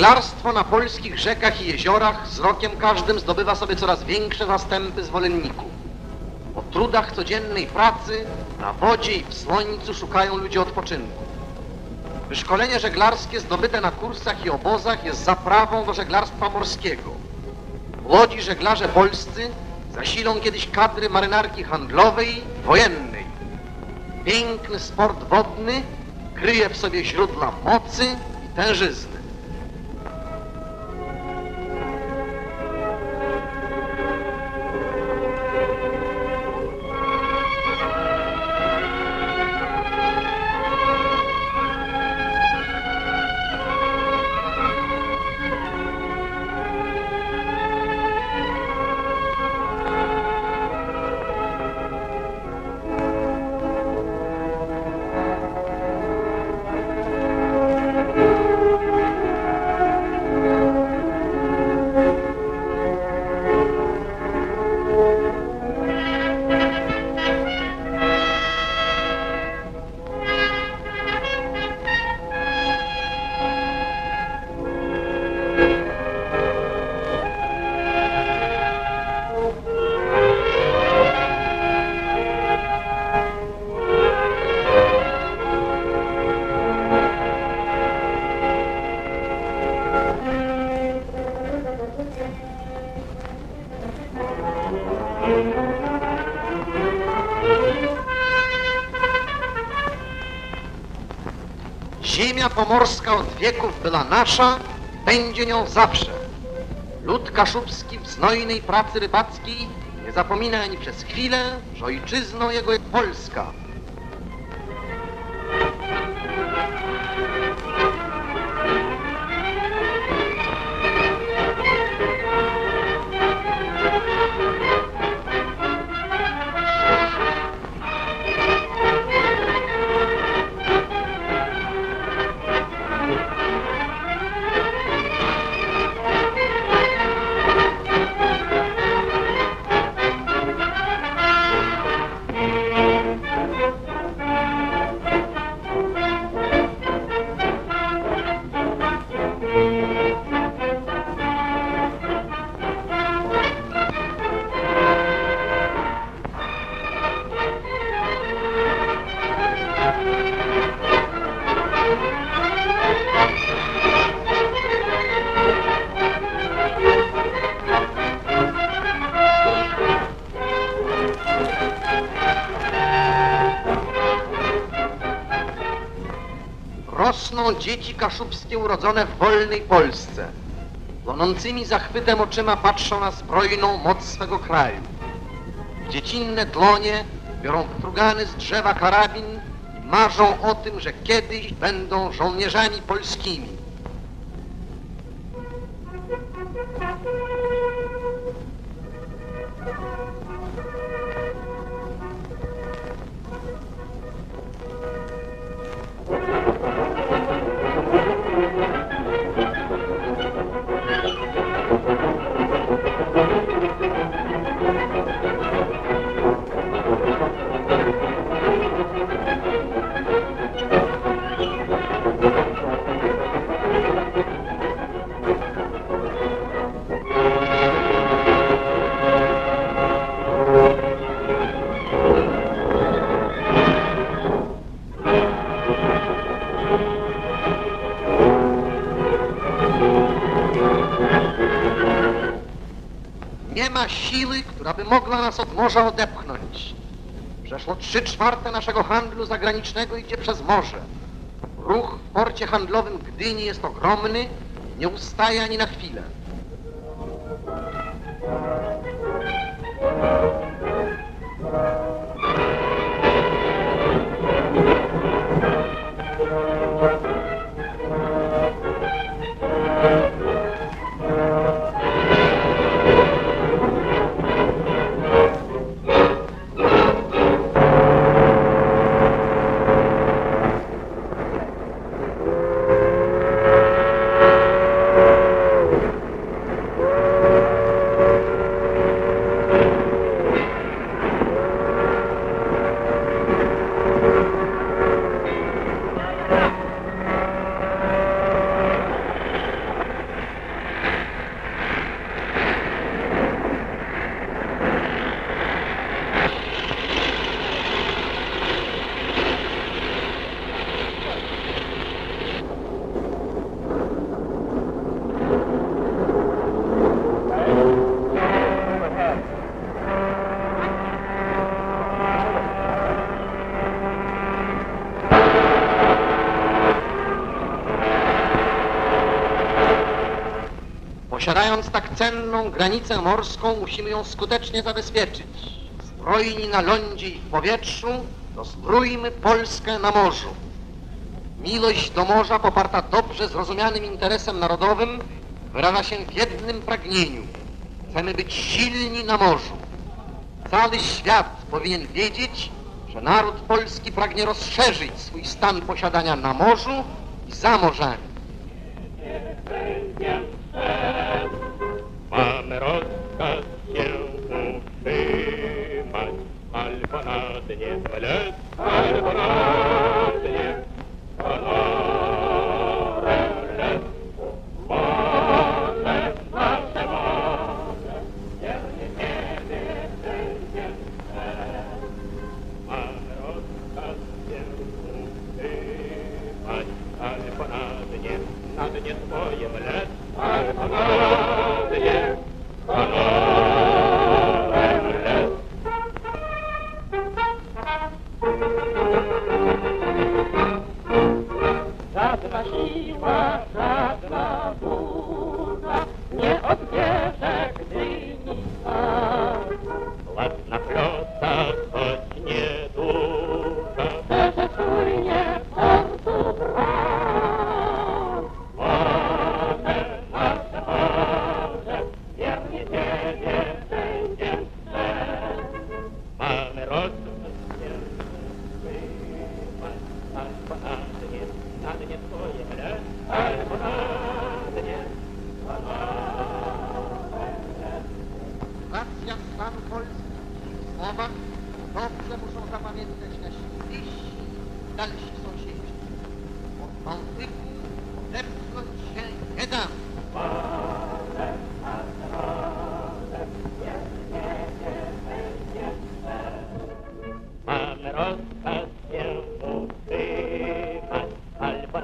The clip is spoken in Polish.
Żeglarstwo na polskich rzekach i jeziorach z rokiem każdym zdobywa sobie coraz większe zastępy zwolenników. Po trudach codziennej pracy na wodzie i w słońcu szukają ludzie odpoczynku. Wyszkolenie żeglarskie zdobyte na kursach i obozach jest zaprawą do żeglarstwa morskiego. Łodzi żeglarze polscy zasilą kiedyś kadry marynarki handlowej, wojennej. Piękny sport wodny kryje w sobie źródła mocy i tężyzny. Ziemia pomorska od wieków była nasza, będzie nią zawsze. Lud kaszubski w znojnej pracy rybackiej nie zapomina ani przez chwilę, że ojczyzną jego jest Polska. Dzieci kaszubskie urodzone w wolnej Polsce. Płonącymi zachwytem oczyma patrzą na zbrojną moc swego kraju. W dziecinne dłonie biorą strugany z drzewa karabin i marzą o tym, że kiedyś będą żołnierzami polskimi. Nie ma siły, która by mogła nas od morza odepchnąć. Przeszło trzy czwarte naszego handlu zagranicznego idzie przez morze. Ruch w porcie handlowym Gdyni jest ogromny nie ustaje ani na chwilę. Posiadając tak cenną granicę morską, musimy ją skutecznie zabezpieczyć. Zbrojni na lądzie i w powietrzu, dozbrójmy Polskę na morzu. Miłość do morza poparta dobrze zrozumianym interesem narodowym wyraża się w jednym pragnieniu. Chcemy być silni na morzu. Cały świat powinien wiedzieć, że naród polski pragnie rozszerzyć swój stan posiadania na morzu i za morzami. Mamy rozkaz się utrzymać, albo na красива жадна бурна, не от снежек дымится. Ладно, просто хоть не духа, даже сурья с утра. Боже, наш Боже, верни тебе сердце, мамы родственницы, надо нет, надо нет. Stanu Polski w słowach dobrze muszą zapamiętać nasi bliżsi dalsi sąsiedzi. Od Bałtyku odepchnąć się nie damy. Mamy rozkaz się utrzymać, albo